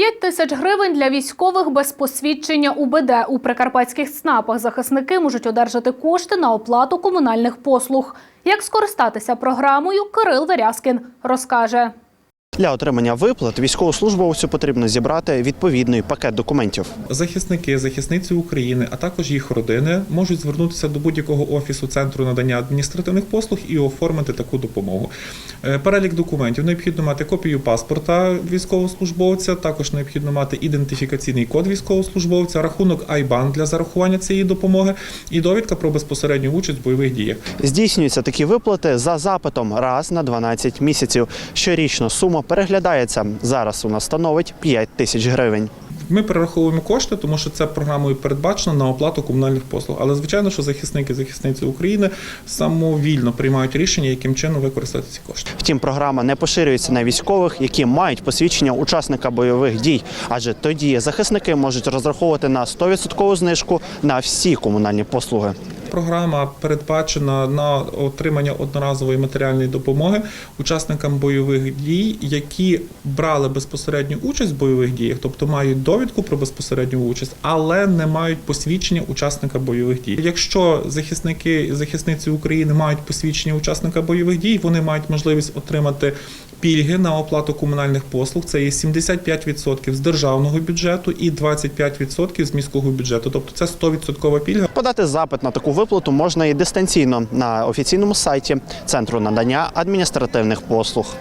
5 тисяч гривень для військових без посвідчення УБД. У прикарпатських ЦНАПах захисники можуть одержати кошти на оплату комунальних послуг. Як скористатися програмою, Кирил Верязкін розкаже. Для отримання виплат військовослужбовцю потрібно зібрати відповідний пакет документів. Захисники, захисниці України, а також їх родини можуть звернутися до будь-якого офісу центру надання адміністративних послуг і оформити таку допомогу. Е, Перелік документів необхідно мати копію паспорта військовослужбовця, також необхідно мати ідентифікаційний код військовослужбовця, рахунок IBAN для зарахування цієї допомоги і довідка про безпосередню участь в бойових діях. Здійснюються такі виплати за запитом раз на 12 місяців. Щорічно сума переглядається. Зараз нас становить 5 тисяч гривень. Ми перераховуємо кошти, тому що це програмою передбачено на оплату комунальних послуг. Але звичайно, що захисники захисниці України самовільно приймають рішення, яким чином використати ці кошти. Втім, програма не поширюється на військових, які мають посвідчення учасника бойових дій, адже тоді захисники можуть розраховувати на 100% знижку на всі комунальні послуги. Програма передбачена на отримання одноразової матеріальної допомоги учасникам бойових дій, які брали безпосередню участь в бойових діях, тобто мають довідку про безпосередню участь, але не мають посвідчення учасника бойових дій. Якщо захисники захисниці України мають посвідчення учасника бойових дій, вони мають можливість отримати пільги на оплату комунальних послуг. Це є 75% з державного бюджету і 25% з міського бюджету. Тобто це 100% пільга. Подати запит на таку виплату можна і дистанційно на офіційному сайті Центру надання адміністративних послуг.